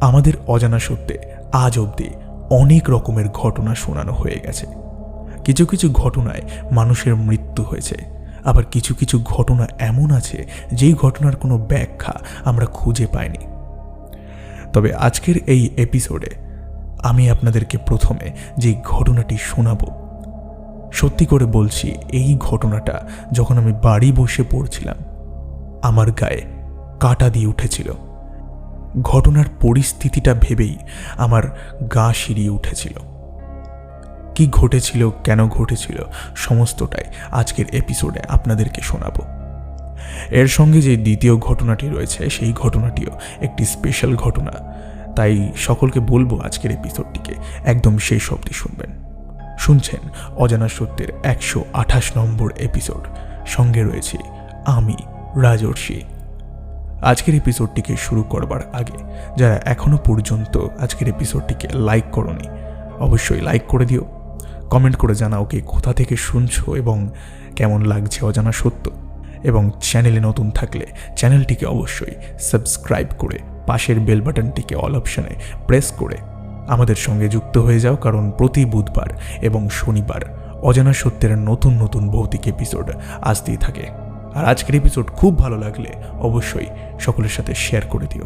আমাদের অজানা সত্যে আজ অবধি অনেক রকমের ঘটনা শোনানো হয়ে গেছে। কিছু কিছু ঘটনায় মানুষের মৃত্যু হয়েছে। আবার কিছু কিছু ঘটনা এমন আছে যেই ঘটনার কোনো ব্যাখ্যা আমরা খুঁজে পাইনি। তবে আজকের এই এপিসোডে আমি আপনাদেরকে প্রথমে যে ঘটনাটি শোনাবো, সত্যি করে বলছি এই ঘটনাটা যখন আমি বাড়ি বসে পড়ছিলাম, আমার গায়ে কাটা দিয়ে উঠেছিল। ঘটনার পরিস্থিতিটা ভেবেই আমার গা শিরিয়ে উঠেছিল। কি ঘটেছিল, কেন ঘটেছিল, সমস্তটাই আজকের এপিসোডে আপনাদেরকে শোনাবো। এর সঙ্গে যে দ্বিতীয় ঘটনাটি রয়েছে, সেই ঘটনাটিও একটি স্পেশাল ঘটনা। তাই সকলকে বলব আজকের এপিসোডটিকে একদম শেষ অবধি শুনবেন। শুনছেন অজানা সত্যের একশো আঠাশ নম্বর এপিসোড। সঙ্গে রয়েছে আমি, রাজর্ষি। আজকের এপিসোডটিকে শুরু করবার আগে, যারা এখনও পর্যন্ত আজকের এপিসোডটিকে লাইক করনি, অবশ্যই লাইক করে দিও। কমেন্ট করে জানাও কে কোথা থেকে শুনছো এবং কেমন লাগছে অজানা সত্য। এবং চ্যানেলে নতুন থাকলে চ্যানেলটিকে অবশ্যই সাবস্ক্রাইব করে পাশের বেল বাটনটিকে অল অপশনে প্রেস করে আমাদের সঙ্গে যুক্ত হয়ে যাও, কারণ প্রতি বুধবার এবং শনিবার অজানা সত্যের নতুন নতুন ভৌতিক এপিসোড আসতেই থাকে। আর আজকের এপিসোড খুব ভালো লাগলে অবশ্যই সকলের সাথে শেয়ার করে দিও।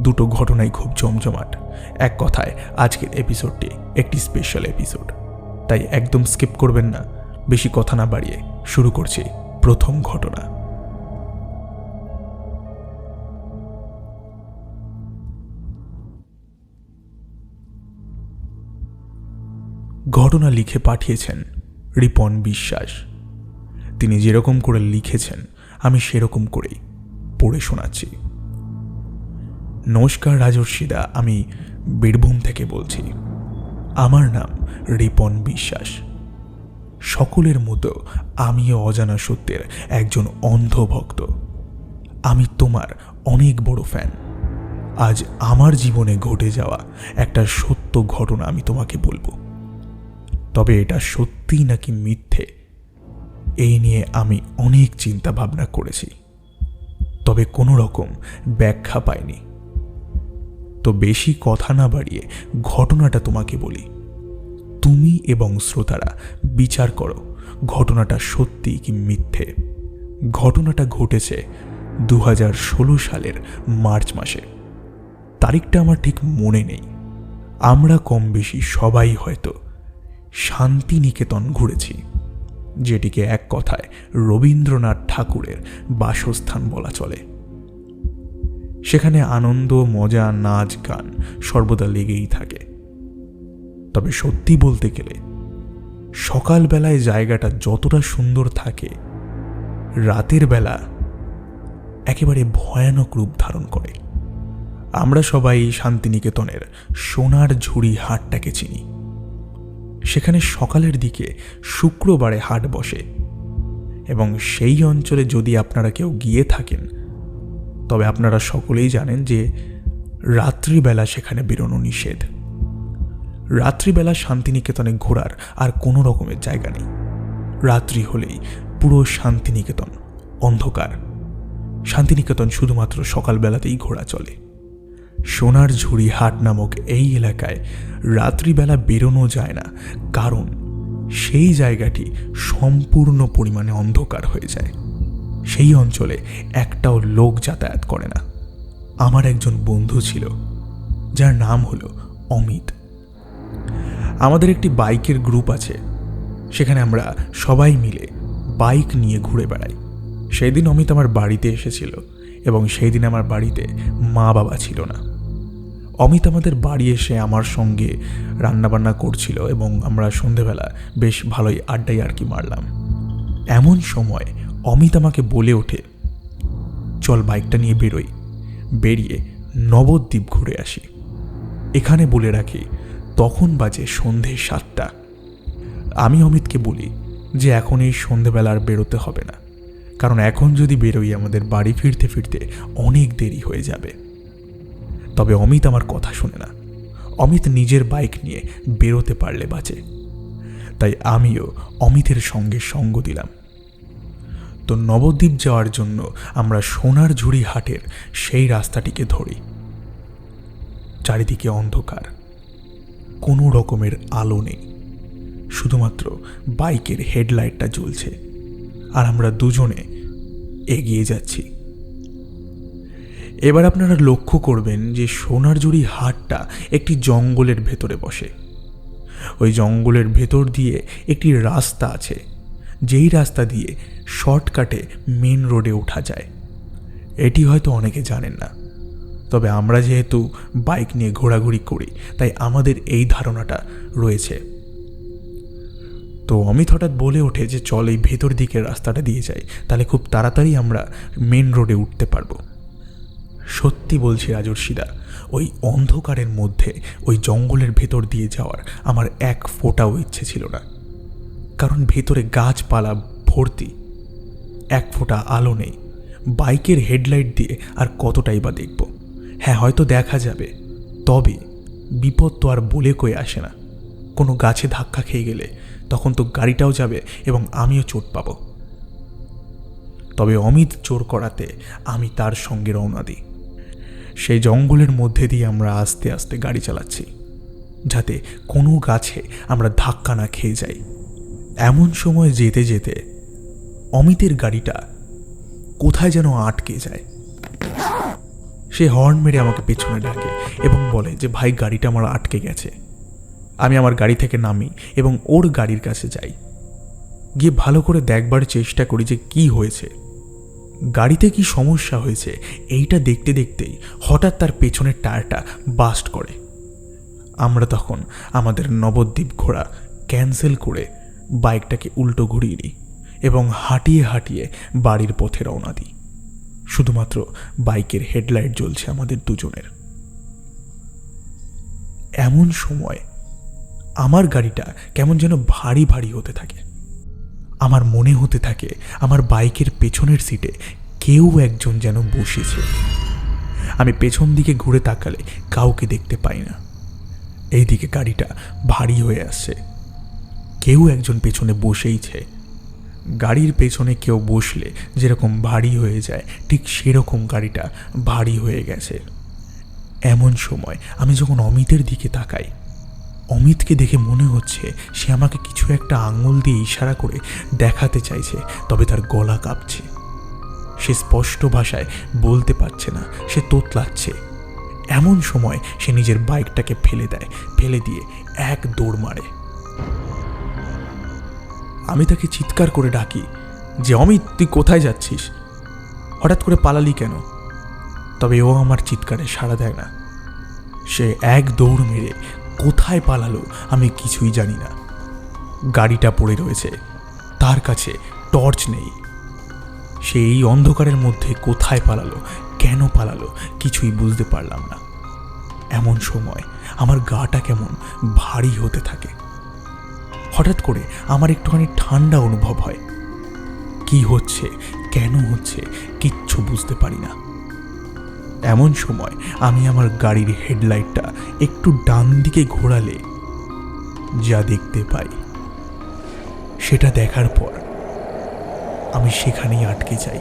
দুটো ঘটনাই খুব জমজমাট। এক কথায়, আজকের এপিসোডটি একটি স্পেশাল এপিসোড তাই একদম স্কিপ করবেন না। বেশি কথা না বাড়িয়ে শুরু করছি প্রথম ঘটনা। ঘটনা লিখে পাঠিয়েছেন রিপন বিশ্বাস। তিনি যেরকম করে লিখেছেন, আমি সেরকম করেই পড়ে শোনাচ্ছি। নমস্কার রাজর্ষিদা, আমি বীরভূম থেকে বলছি। আমার নাম রিপন বিশ্বাস। সকলের মতো আমিও অজানা সত্যের একজন অন্ধ ভক্ত। আমি তোমার অনেক বড় ফ্যান। আজ আমার জীবনে ঘটে যাওয়া একটা সত্য ঘটনা আমি তোমাকে বলব। তবে এটা সত্যি নাকি মিথ্যে? এই নিয়ে আমি অনেক চিন্তা ভাবনা করেছি। তবে কোনো রকম ব্যাখ্যা পাইনি। তো বেশি কথা না বাড়িয়ে ঘটনাটা তোমাকে বলি। তুমি এবং শ্রোতারা, বিচার করো, ঘটনাটা সত্যি কি মিথ্যে? ঘটনাটা ঘটেছে দু ষোলো সালের মার্চ মাসে। তারিখটা আমার ঠিক মনে নেই। আমরা কম বেশি সবাই হয়তো শান্তিনিকেতন ঘুরেছি। যেটিকে এক কথায় রবীন্দ্রনাথ ঠাকুরের বাসস্থান বলা চলে। সেখানে আনন্দ, মজা, নাচ, গান সর্বদা লেগেই থাকে। তবে সত্যি বলতে গেলে, সকালবেলায় জায়গাটা যতটা সুন্দর থাকে, রাতের বেলা একেবারে ভয়ানক রূপ ধারণ করে। আমরা সবাই শান্তিনিকেতনের সোনার ঝুড়ি হাটটাকে চিনি। সেখানে সকালের দিকে শুক্রবারে হাট বসে। এবং সেই অঞ্চলে যদি আপনারা কেউ গিয়ে থাকেন, তবে আপনারা সকলেই জানেন যে রাত্রিবেলা সেখানে বেরোনো নিষেধ। রাত্রিবেলা শান্তিনিকেতনে ঘোরার আর কোনো রকমের জায়গা নেই। রাত্রি হলেই পুরো শান্তিনিকেতন অন্ধকার। শান্তিনিকেতন শুধুমাত্র সকালবেলাতেই ঘোরা চলে। সোনার ঝুড়ি হাট নামক এই এলাকায় রাত্রিবেলা বেরোনো যায় না, কারণ সেই জায়গাটি সম্পূর্ণ পরিমাণে অন্ধকার হয়ে যায়। সেই অঞ্চলে একটাও লোক যাতায়াত করে না। আমার একজন বন্ধু ছিল, যার নাম হলো অমিত। আমাদের একটি বাইকের গ্রুপ আছে, সেখানে আমরা সবাই মিলে বাইক নিয়ে ঘুরে বেড়াই। সেই দিন অমিত আমার বাড়িতে এসেছিল। এবং সেই দিন আমার বাড়িতে মা বাবা ছিল না। অমিত আমাদের বাড়ি এসে আমার সঙ্গে রান্নাবান্না করছিল এবং আমরা সন্ধেবেলা বেশ ভালোই আড্ডাই আর কি মারলাম। এমন সময় অমিত আমাকে বলে ওঠে, চল বাইকটা নিয়ে বেরোই। বেরিয়ে নবদ্বীপ ঘুরে আসি। এখানে বলে রাখি, তখন বাজে সন্ধে সাতটা। আমি অমিতকে বলি যে, এখন এই সন্ধেবেলা আর বেরোতে হবে না। কারণ এখন যদি বেরোই আমাদের বাড়ি ফিরতে ফিরতে অনেক দেরি হয়ে যাবে। তবে অমিত আমার কথা শোনে না। অমিত নিজের বাইক নিয়ে বেরোতে পারলে বাঁচে। তাই আমিও অমিতের সঙ্গে সঙ্গ দিলাম। তো নবদ্বীপ যাওয়ার জন্য আমরা সোনার ঝুড়ি হাটের সেই রাস্তাটিকে ধরি। চারিদিকে অন্ধকার। কোনো রকমের আলো নেই। শুধুমাত্র বাইকের হেডলাইটটা জ্বলছে। আর আমরা দুজনে এগিয়ে যাচ্ছি। এবার আপনারা লক্ষ্য করবেন যে সোনারজুড়ি হাটটা একটি জঙ্গলের ভেতরে বসে। ওই জঙ্গলের ভেতর দিয়ে একটি রাস্তা আছে, যেই রাস্তা দিয়ে শর্টকাটে মেন রোডে ওঠা যায়। এটি হয়তো অনেকে জানেন না, তবে আমরা যেহেতু বাইক নিয়ে ঘোরাঘুরি করি, তাই আমাদের এই ধারণাটা রয়েছে। তো অমিত হঠাৎ বলে ওঠে যে, চল এই ভেতর দিকের রাস্তাটা দিয়ে যাই, তাহলে খুব তাড়াতাড়ি আমরা মেন রোডে উঠতে পারব। সত্যি বলছি রাজর্ষিদা, ওই অন্ধকারের মধ্যে, ওই জঙ্গলের ভেতর দিয়ে যাওয়ার আমার এক ফোঁটাও ইচ্ছে ছিল না। কারণ ভেতরে গাছপালা, ভর্তি, এক ফোঁটা আলো নেই। বাইকের হেডলাইট দিয়ে আর কতটাই বা দেখব। হ্যাঁ হয়তো দেখা যাবে, তবে বিপদ তো আর বলে কয়ে আসে না। কোনো গাছে ধাক্কা খেয়ে গেলে তখন তো গাড়িটাও যাবে এবং আমিও চোট পাবো। তবে অমিত চোর করাতে আমি তার সঙ্গে রওনা দিই। সেই জঙ্গলের মধ্যে দিয়ে আমরা আস্তে আস্তে গাড়ি চালাচ্ছি, যাতে কোনো গাছে আমরা ধাক্কা না খেয়ে যাই। এমন সময় যেতে যেতে অমিতের গাড়িটা কোথায় যেন আটকে যায়। সে হর্ন মেরে আমাকে পেছনে ডাকে এবং বলে যে, ভাই, গাড়িটা আমার আটকে গেছে। আমি আমার গাড়ি থেকে নামি এবং ওর গাড়ির কাছে যাই। গিয়ে ভালো করে দেখবার চেষ্টা করি যে কি হয়েছে। গাড়িতে কি সমস্যা হয়েছে, এইটা দেখতে দেখতেই হঠাৎ তার পেছনের টায়ারটা বাস্ট করে। আমরা তখন আমাদের নবদ্বীপ ঘোড়া ক্যান্সেল করে বাইকটাকে উল্টো ঘুরিয়ে নিই এবং হাঁটিয়ে হাঁটিয়ে বাড়ির পথে রওনা দিই। শুধুমাত্র বাইকের হেডলাইট জ্বলছে আমাদের দুজনের। এমন সময় আমার গাড়িটা কেমন যেন ভারী ভারী হতে থাকে। আমার মনে হতে থাকে আমার বাইকের পেছনের সিটে কেউ একজন যেন বসেছে। আমি পেছন দিকে ঘুরে তাকালে কাউকে দেখতে পাই না। এইদিকে গাড়িটা ভারী হয়ে আসছে। কেউ একজন পেছনে বসেইছে গাড়ির পেছনে কেউ বসলে যেরকম ভারী হয়ে যায়, ঠিক সেরকম গাড়িটা ভারী হয়ে গেছে। এমন সময় আমি যখন অমিতের দিকে তাকাই অমিতকে দেখে মনে হচ্ছে সে আমাকে কিছু একটা আঙুল দিয়ে ইশারা করে দেখাতে চাইছে, তবে তার গলা কাঁপছে। সে স্পষ্ট ভাষায় বলতে পারছে না, সে তোতলাচ্ছে। এমন সময় সে নিজের বাইকটাকে ফেলে দেয়, ফেলে দিয়ে এক দৌড় মারে। আমি তাকে চিৎকার করে ডাকি যে, অমিত, তুই কোথায় যাচ্ছিস? হঠাৎ করে পালালি কেন? তবে ও আমার চিৎকারে সাড়া দেয় না। সে এক দৌড় মেরে কোথায় পালালো আমি কিছুই জানি না। গাড়িটা পড়ে রয়েছে। তার কাছে টর্চ নেই। সে এই অন্ধকারের মধ্যে কোথায় পালালো, কেন পালালো, কিছুই বুঝতে পারলাম না। এমন সময় আমার গাটা কেমন ভারী হতে থাকে। হঠাৎ করে আমার একটুখানি ঠান্ডা অনুভব হয়। কি হচ্ছে, কেন হচ্ছে, কিচ্ছু বুঝতে পারি না। এমন সময় আমি আমার গাড়ির হেডলাইটটা একটু ডান দিকে ঘোরালে যা দেখতে পাই, সেটা দেখার পর আমি সেখানেই আটকে যাই।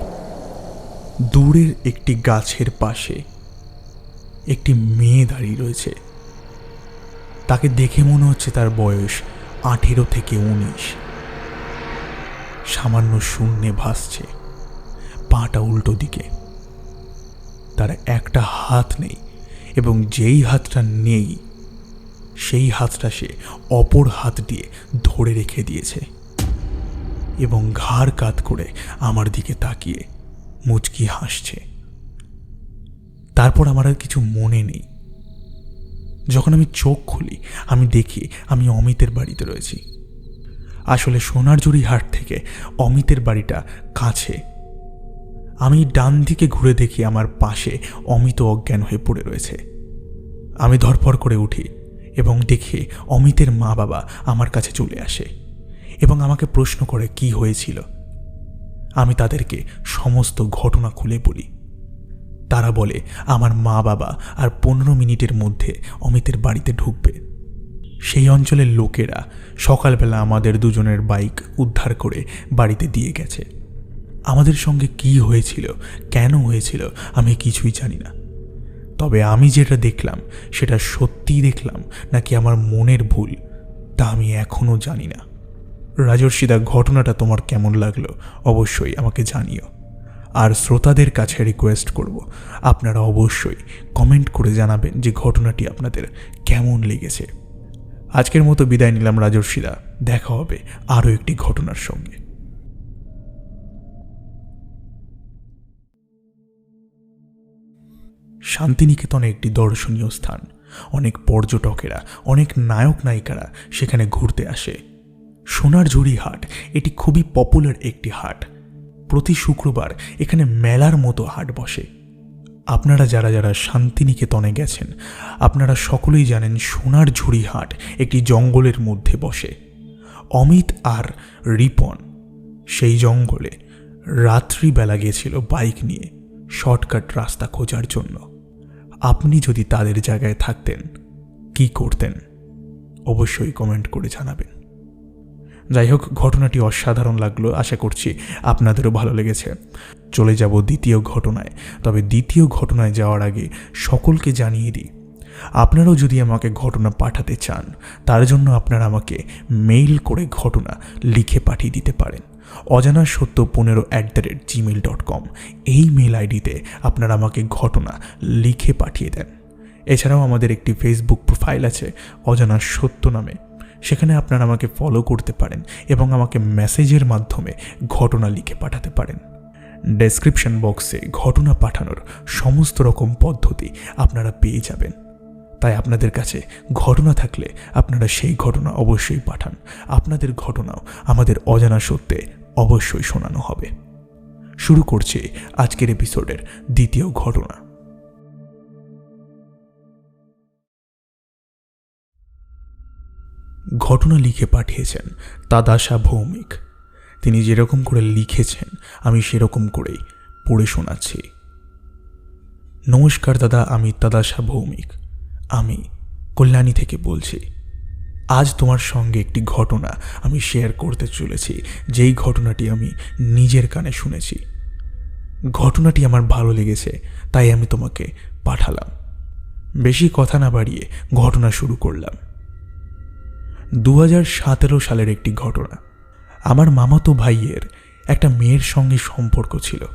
দূরের একটি গাছের পাশে একটি মেয়ে দাঁড়িয়ে রয়েছে। তাকে দেখে মনে হচ্ছে তার বয়স আঠেরো থেকে উনিশ। সামান্য শূন্যে ভাসছে, পাটা উল্টো দিকে। তার একটা হাত নেই এবং যেই হাতটা নেই, সেই হাতটা সে অপর হাত দিয়ে ধরে রেখে দিয়েছে এবং ঘাড় কাত করে আমার দিকে তাকিয়ে মুচকি হাসছে। তারপর আমার আর কিছু মনে নেই। যখন আমি চোখ খুলি, আমি দেখি আমি অমিতের বাড়িতে রয়েছি। আসলে সোনারজুরি হাট থেকে অমিতের বাড়িটা কাছে আমি ডান দিকে ঘুরে দেখি আমার পাশে অমিত অজ্ঞান হয়ে পড়ে রয়েছে। আমি ধরপর করে উঠি এবং দেখে অমিতের মা বাবা আমার কাছে চলে আসে এবং আমাকে প্রশ্ন করে কি হয়েছিল। আমি তাদেরকে সমস্ত ঘটনা খুলে বলি। তারা বলে, আমার মা বাবা আর পনেরো মিনিটের মধ্যে অমিতের বাড়িতে ঢুকবে। সেই অঞ্চলের লোকেরা সকালবেলা আমাদের দুজনের বাইক উদ্ধার করে বাড়িতে দিয়ে গেছে। আমাদের সঙ্গে কি হয়েছিল? কেন হয়েছিল? আমি কিছুই জানি না। তবে আমি যেটা দেখলাম, সেটা সত্যিই দেখলাম, নাকি আমার মনের ভুল, তা আমি এখনও জানি না। রাজর্ষিদা, ঘটনাটা তোমার কেমন লাগল? অবশ্যই আমাকে জানিও। আর শ্রোতাদের কাছে রিকোয়েস্ট করব, আপনারা অবশ্যই কমেন্ট করে জানাবেন যে ঘটনাটি আপনাদের কেমন লেগেছে। আজকের মতো বিদায় নিলাম রাজর্ষিদা, দেখা হবে আরও একটি ঘটনার সঙ্গে। শান্তিনিকেতনে একটি দর্শনীয় স্থান। অনেক পর্যটকেরা, অনেক নায়ক নায়িকারা সেখানে ঘুরতে আসে। সোনার ঝুড়ি হাট, এটি খুবই পপুলার একটি হাট। প্রতি শুক্রবার এখানে মেলার মতো হাট বসে। আপনারা যারা যারা শান্তিনিকেতনে গেছেন, আপনারা সকলেই জানেন সোনার ঝুড়ি হাট একটি জঙ্গলের মধ্যে বসে। অমিত আর রিপন সেই জঙ্গলে রাত্রিবেলা গিয়েছিল বাইক নিয়ে, শর্টকাট রাস্তা খোঁজার জন্য। আপনি যদি তাদের জায়গায় থাকতেন, কি করতেন? অবশ্যই কমেন্ট করে জানাবেন। যাই হোক, ঘটনাটি অসাধারণ লাগল, আশা করছি আপনাদেরও ভালো লেগেছে। চলে যাব দ্বিতীয় ঘটনায়। তবে দ্বিতীয় ঘটনায় যাওয়ার আগে সকলকে জানিয়ে দিই, আপনারাও যদি আমাকে ঘটনা পাঠাতে চান, তার জন্য আপনারা আমাকে মেইল করে ঘটনা লিখে পাঠিয়ে দিতে পারেন। অজানা সত্য পনেরো at the rate gmail dot com এই মেল আইডিতে আপনারা আমাকে ঘটনা লিখে পাঠিয়ে দেন। এছাড়াও আমাদের একটি ফেসবুক প্রোফাইল আছে, অজানা সত্য নামে। সেখানে আপনারা আমাকে ফলো করতে পারেন এবং আমাকে মেসেজের মাধ্যমে ঘটনা লিখে পাঠাতে পারেন। ডেসক্রিপশন বক্সে ঘটনা পাঠানোর সমস্ত রকম পদ্ধতি আপনারা পেয়ে যাবেন। তাই আপনাদের কাছে ঘটনা থাকলে আপনারা সেই ঘটনা অবশ্যই পাঠান। আপনাদের ঘটনাও আমাদের অজানা সত্যে অবশ্যই শোনানো হবে। শুরু করছে আজকের এপিসোডের দ্বিতীয় ঘটনা। ঘটনা লিখে পাঠিয়েছেন তাদাশা ভৌমিক। তিনি যেরকম করে লিখেছেন, আমি সেরকম করেই পড়ে শোনাচ্ছি। নমস্কার দাদা, আমি তাদাশা ভৌমিক। আমি কল্যাণী থেকে বলছি। আজ তোমার সঙ্গে একটি ঘটনা আমি শেয়ার করতে চলেছি। যেই ঘটনাটি আমি নিজের কানে শুনেছি। ঘটনাটি আমার ভালো লেগেছে, তাই আমি তোমাকে পাঠালাম। বেশি কথা না বাড়িয়ে ঘটনা শুরু করলাম। দু সতেরো সালের একটি ঘটনা। আমার মামাতো ভাইয়ের একটা মেয়ের সঙ্গে সম্পর্ক ছিল।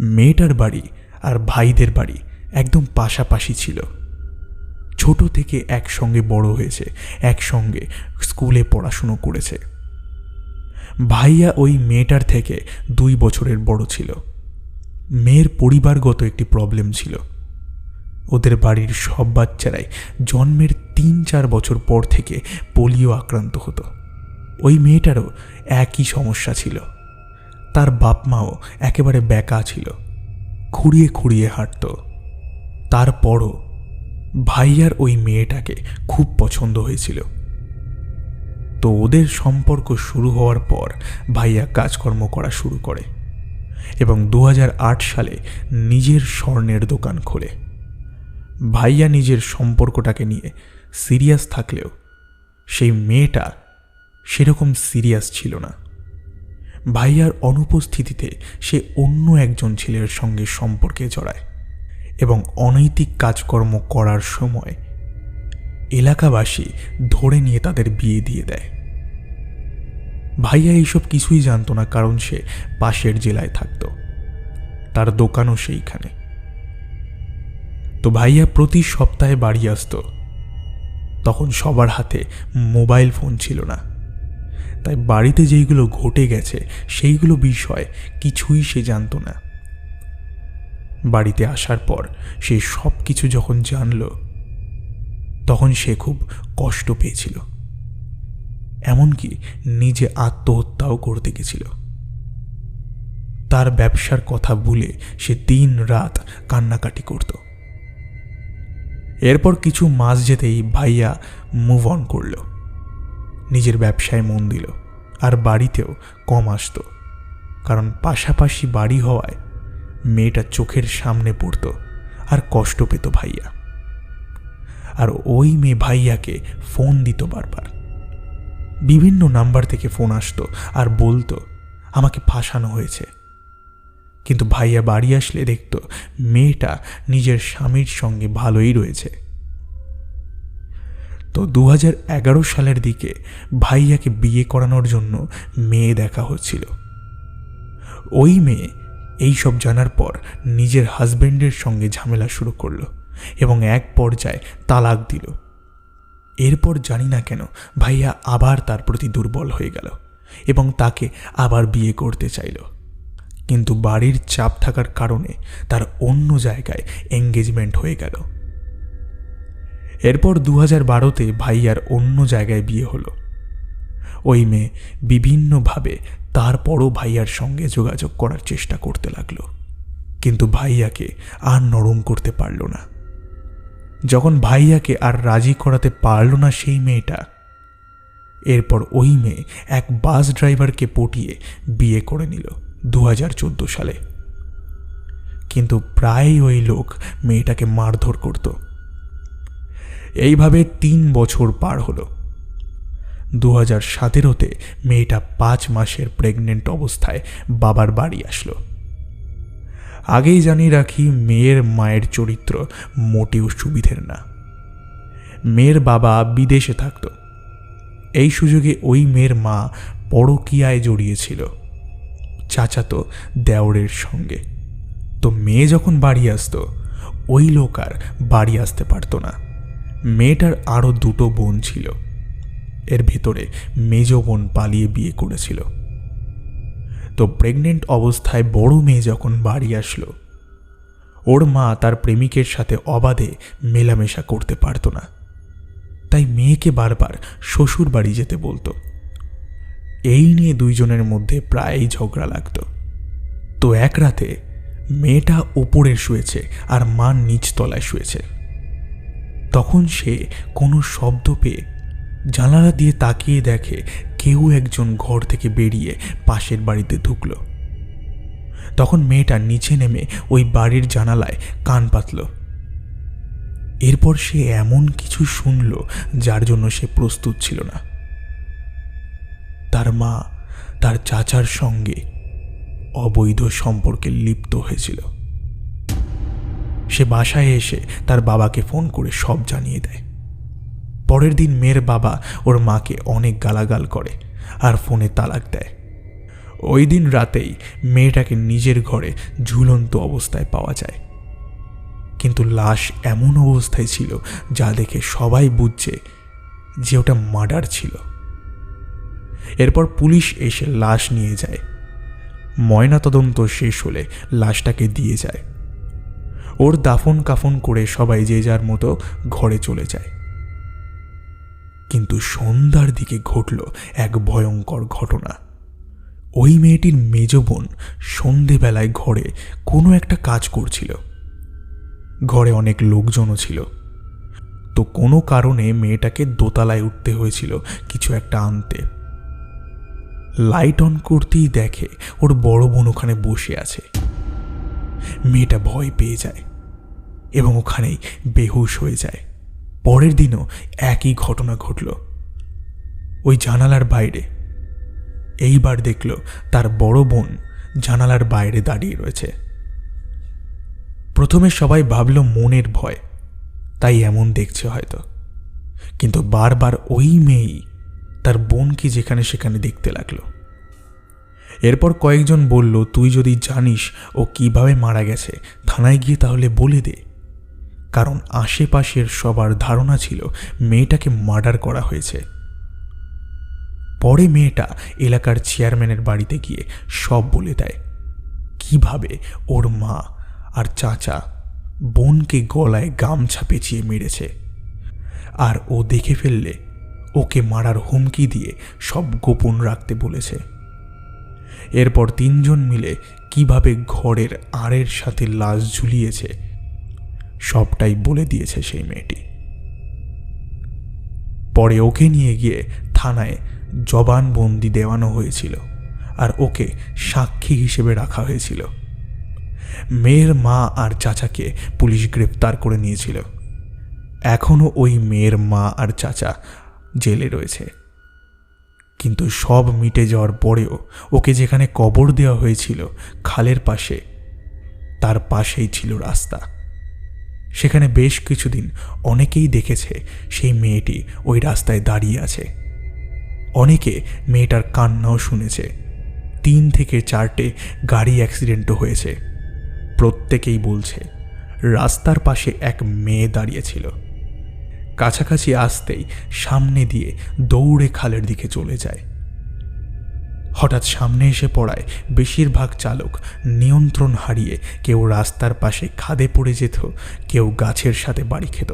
মেয়েটার বাড়ি আর ভাইদের বাড়ি একদম পাশাপাশি ছিল। ছোট থেকে একসঙ্গে বড় হয়েছে, একসঙ্গে স্কুলে পড়াশুনো করেছে। ভাইয়া ওই মেয়েটার থেকে দুই বছরের বড় ছিল। মেয়ের পরিবারগত একটি প্রবলেম ছিল। ওদের বাড়ির সব বাচ্চারাই জন্মের তিন চার বছর পর থেকে পোলিও আক্রান্ত হতো। ওই মেয়েটারও একই সমস্যা ছিল। তার বাপ মাও একেবারে বেকা ছিল। খুঁড়িয়ে খুঁড়িয়ে হাঁটত। তারপরও ভাইয়ার ওই মেয়েটাকে খুব পছন্দ হয়েছিল। তো ওদের সম্পর্ক শুরু হওয়ার পর ভাইয়া কাজকর্ম করা শুরু করে এবং দু হাজার আট সালে নিজের স্বর্ণের দোকান খোলে। ভাইয়া নিজের সম্পর্কটাকে নিয়ে সিরিয়াস থাকলেও সেই মেয়েটা সেরকম সিরিয়াস ছিল না। ভাইয়ার অনুপস্থিতিতে সে অন্য একজন ছেলের সঙ্গে সম্পর্কে জড়ায়। এবং অনৈতিক কাজকর্ম করার সময় এলাকাবাসী ধরে নিয়ে তাদের বিয়ে দিয়ে দেয়। ভাইয়া এইসব কিছুই জানতো না, কারণ সে পাশের জেলায় থাকত। তার দোকানও সেইখানে। তো ভাইয়া প্রতি সপ্তাহে বাড়ি আসতো। তখন সবার হাতে মোবাইল ফোন ছিল না। তাই বাড়িতে যেইগুলো ঘটে গেছে, সেইগুলো বিষয় কিছুই সে জানতো না। বাড়িতে আসার পর সে সব কিছু যখন জানল, তখন সে খুব কষ্ট পেয়েছিল। এমনকি নিজে আত্মহত্যাও করতে গেছিল। তার ব্যবসার কথা ভুলে সে দিন রাত কান্নাকাটি করত। এরপর কিছু মাস যেতেই ভাইয়া মুভ অন করল। নিজের ব্যবসায় মন দিল আর বাড়িতেও কম আসতো। কারণ পাশাপাশি বাড়ি হওয়ায় মেয়েটা চোখের সামনে পড়তো আর কষ্ট পেত ভাইয়া। আর ওই মেয়ে ভাইয়াকে ফোন দিত বারবার। বিভিন্ন নাম্বার থেকে ফোন আসতো আর বলতো, আমাকে ফাঁসানো হয়েছে। কিন্তু ভাইয়া বাড়ি আসলে দেখত, মেয়েটা নিজের স্বামীর সঙ্গে ভালোই রয়েছে। তো দু হাজার এগারো সালের দিকে ভাইয়াকে বিয়ে করানোর জন্য মেয়ে দেখা হচ্ছিল। ওই মেয়ে এই সব জানার পর নিজের হাজবেন্ডের সঙ্গে ঝামেলা শুরু করল এবং এক পর্যায়ে তালাক দিল। এরপর জানি না কেন ভাইয়া আবার তার প্রতি দুর্বল হয়ে গেল এবং তাকে আবার বিয়ে করতে চাইল। কিন্তু বাড়ির চাপ থাকার কারণে তার অন্য জায়গায় এঙ্গেজমেন্ট হয়ে গেল। এরপর দু হাজার বারোতে ভাইয়ার অন্য জায়গায় বিয়ে হলো। ওই মেয়ে বিভিন্নভাবে তারপরও ভাইয়ার সঙ্গে যোগাযোগ করার চেষ্টা করতে লাগল। কিন্তু ভাইয়াকে আর নরম করতে পারল না। যখন ভাইয়াকে আর রাজি করাতে পারল না সেই মেয়েটা, এরপর ওই মেয়ে এক বাস ড্রাইভারকে পটিয়ে বিয়ে করে নিল দু হাজার চোদ্দ সালে। কিন্তু প্রায়ই ওই লোক মেয়েটাকে মারধর করত। এইভাবে তিন বছর পার হলো। দু হাজার সতেরোতে মেয়েটা পাঁচ মাসের প্রেগনেন্ট অবস্থায় বাবার বাড়ি আসলো। আগেই জানিয়ে রাখি, মেয়ের মায়ের চরিত্র মোটেও সুবিধের না। মেয়ের বাবা বিদেশে থাকত। এই সুযোগে ওই মেয়ের মা পরকিয়ায় জড়িয়েছিল। চাচাতো দেওরের সঙ্গে। তো মেয়ে যখন বাড়ি আসতো, ওই লোক আর বাড়ি আসতে পারতো না। মেয়েটার আরও দুটো বোন ছিল। এর ভেতরে মেজ বোন পালিয়ে বিয়ে করেছিল। তো প্রেগনেন্ট অবস্থায় বড় মেয়ে যখন বাড়ি আসলো, ওর মা তার প্রেমিকের সাথে অবাধে মেলামেশা করতে পারতো না। তাই মেয়েকে বারবার শ্বশুর বাড়ি যেতে বলতো। এই নিয়ে দুইজনের মধ্যে প্রায়ই ঝগড়া লাগতো। তো এক রাতে মেয়েটা ওপরে শুয়েছে আর মা নিচতলায় শুয়েছে। তখন সে কোনো শব্দ পেয়ে জানালা দিয়ে তাকিয়ে দেখে কেউ একজন ঘর থেকে বেরিয়ে পাশের বাড়িতে ঢুকল। তখন মেয়েটা নিচে নেমে ওই বাড়ির জানালায় কান পাতল। এরপর সে এমন কিছু শুনল যার জন্য সে প্রস্তুত ছিল না। তার মা তার চাচার সঙ্গে অবৈধ সম্পর্কে লিপ্ত হয়েছিল। সে বাসায় এসে তার বাবাকে ফোন করে সব জানিয়ে দেয়। পরের দিন মেয়ের বাবা ওর মাকে অনেক গালাগাল করে আর ফোনে তালাক দেয়। ওই দিন রাতেই মেয়েটাকে নিজের ঘরে ঝুলন্ত অবস্থায় পাওয়া যায়। কিন্তু লাশ এমন অবস্থায় ছিল যা দেখে সবাই বুঝছে যে ওটা মার্ডার ছিল। এরপর পুলিশ এসে লাশ নিয়ে যায়। ময়নাতদন্ত শেষ হলে লাশটাকে দিয়ে যায়। ওর দাফন কাফন করে সবাই যে যার মতো ঘরে চলে যায়। কিন্তু সন্ধ্যার দিকে ঘটল এক ভয়ঙ্কর ঘটনা। ওই মেয়েটির মেজ বোন সন্ধেবেলায় ঘরে কোনো একটা কাজ করছিল। ঘরে অনেক লোকজনও ছিল। তো কোনো কারণে মেয়েটাকে দোতলায় উঠতে হয়েছিল কিছু একটা আনতে। লাইট অন করতেই দেখে ওর বড় বোন ওখানে বসে আছে। মেয়েটা ভয় পেয়ে যায় এবং ওখানেই বেহুশ হয়ে যায়। পরের দিনও একই ঘটনা ঘটল। ওই জানালার বাইরে। এইবার দেখল তার বড় বোন জানালার বাইরে দাঁড়িয়ে রয়েছে। প্রথমে সবাই ভাবল মনের ভয়, তাই এমন দেখছে হয়তো। কিন্তু বারবার ওই মেয়েই তার বোনকে যেখানে সেখানে দেখতে লাগল। এরপর কয়েকজন বলল, তুই যদি জানিস ও কীভাবে মারা গেছে, থানায় গিয়ে তাহলে বলে দে। কারণ আশেপাশের সবার ধারণা ছিল মেয়েটাকে মার্ডার করা হয়েছে। পরে মেয়েটা এলাকার চেয়ারম্যানের বাড়িতে গিয়ে সব বলে দেয়, কীভাবে ওর মা আর চাচা বোনকে গলায় গামছা পেঁচিয়ে মেরেছে আর ও দেখে ফেললে ওকে মারার হুমকি দিয়ে সব গোপন রাখতে বলেছে। এরপর তিনজন মিলে কীভাবে ঘরের আড়ের সাথে লাশ ঝুলিয়েছে সবটাই বলে দিয়েছে সেই মেয়েটি। পরে ওকে নিয়ে গিয়ে থানায় জবানবন্দি দেওয়ানো হয়েছিল আর ওকে সাক্ষী হিসেবে রাখা হয়েছিল। মেয়ের মা আর চাচাকে পুলিশ গ্রেপ্তার করে নিয়েছিল। এখনও ওই মেয়ের মা আর চাচা জেলে রয়েছে। কিন্তু সব মিটে যাওয়ার পরেও ওকে যেখানে কবর দেওয়া হয়েছিল, খালের পাশে, তার পাশেই ছিল রাস্তা। সেখানে বেশ কিছুদিন অনেকেই দেখেছে সেই মেয়েটি ওই রাস্তায় দাঁড়িয়ে আছে। অনেকে মেয়েটার কান্নাও শুনেছে। তিন থেকে চারটে গাড়ি অ্যাক্সিডেন্টও হয়েছে। প্রত্যেকেই বলছে, রাস্তার পাশে এক মেয়ে দাঁড়িয়েছিল কাছাকাছি আসতেই সামনে দিয়ে দৌড়ে খালের দিকে চলে যায়। হঠাৎ সামনে এসে পড়ায় বেশিরভাগ চালক নিয়ন্ত্রণ হারিয়ে কেউ রাস্তার পাশে খাদে পড়ে যেত, কেউ গাছের সাথে বাড়ি খেত।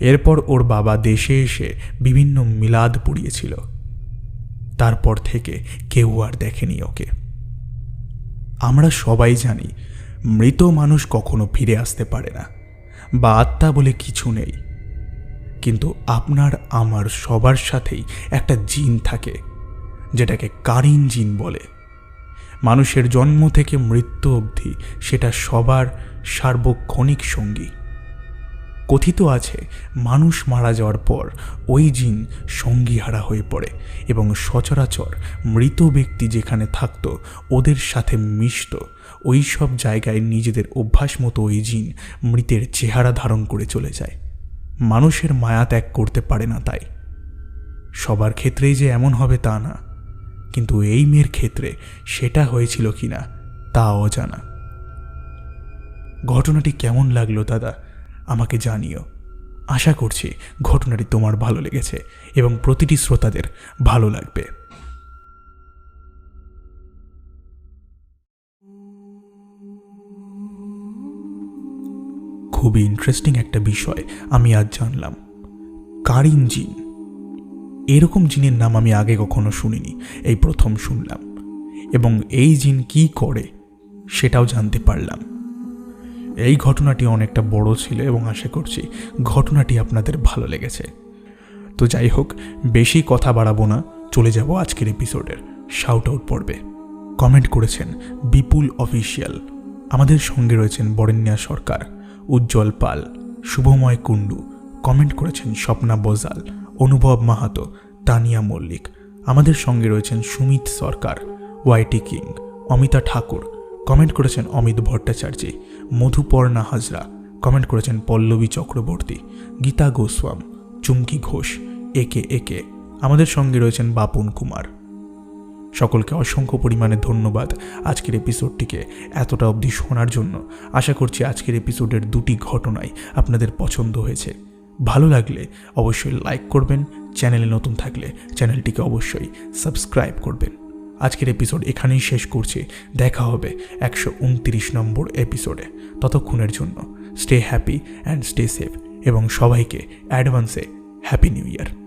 এরপর ওর বাবা দেশে এসে বিভিন্ন মিলাদ পুড়িয়েছিল। তারপর থেকে কেউ আর দেখেনি ওকে। আমরা সবাই জানি, মৃত মানুষ কখনো ফিরে আসতে পারে না, বা আত্মা বলে কিছু নেই। কিন্তু আপনার, আমার, সবার সাথেই একটা জিন থাকে। যেটাকে কারিন জিন বলে। মানুষের জন্ম থেকে মৃত্যু অবধি সেটা সবার সার্বক্ষণিক সঙ্গী। কথিত আছে, মানুষ মারা যাওয়ার পর ওই জিন সঙ্গীহারা হয়ে পড়ে এবং সচরাচর মৃত ব্যক্তি যেখানে থাকত ওদের সাথে মিশত। ওই সব জায়গায় নিজেদের অভ্যাস মতো ওই জিন মৃতের চেহারা ধারণ করে চলে যায়। মানুষের মায়া ত্যাগ করতে পারে না তাই। সবার ক্ষেত্রেই যে এমন হবে তা না। কিন্তু এই মেয়ের ক্ষেত্রে সেটা হয়েছিল কিনা তা অজানা। ঘটনাটি কেমন লাগল দাদা, আমাকে জানিও। আশা করছি ঘটনাটি তোমার ভালো লেগেছে এবং প্রতিটি শ্রোতাদের ভালো লাগবে। খুবই ইন্টারেস্টিং একটা বিষয় আমি আজ জানলাম। কারিন জিন এরকম জিনের নাম আমি আগে কখনো শুনিনি, এই প্রথম শুনলাম। এবং এই জিন কি করে সেটাও জানতে পারলাম। এই ঘটনাটি অনেকটা বড় ছিল এবং আশা করছি ঘটনাটি আপনাদের ভালো লেগেছে। তো যাই হোক, বেশি কথা বাড়াবো না, চলে যাব আজকের এপিসোডের শাউট আউট পর্বে। কমেন্ট করেছেন বিপুল অফিসিয়াল আমাদের সঙ্গে রয়েছেন বরেণ্যা সরকার, উজ্জ্বল পাল, শুভময় কুণ্ডু। কমেন্ট করেছেন স্বপ্না বজাল। অনুভব মাহাতো, তানিয়া মল্লিক। আমাদের সঙ্গে রয়েছেন Sumit Sarkar YT king, Amita Thakur. Comment করেছেন অমিত ভট্টাচার্য, মধুপর্ণা হাজরা। কমেন্ট করেছেন পল্লবী চক্রবর্তী, গীতা গোস্বাম, চুমকি ঘোষ, একে একে। আমাদের সঙ্গে রয়েছেন বাপন কুমার। সকলকে অসংখ্য পরিমাণে ধন্যবাদ আজকের এপিসোডটিকে এতটা অবধি শোনার জন্য। আশা করছি আজকের এপিসোডের দুটি ঘটনাই আপনাদের পছন্দ হয়েছে। ভালো লাগলে অবশ্যই লাইক করবেন চ্যানেলে নতুন থাকলে চ্যানেলটিকে অবশ্যই সাবস্ক্রাইব করবেন। আজকের এপিসোড এখানেই শেষ করছি। দেখা হবে একশো উনত্রিশ নম্বর এপিসোডে ততক্ষণের জন্য stay happy and stay safe এবং সবাইকে অ্যাডভান্সে হ্যাপি নিউ ইয়ার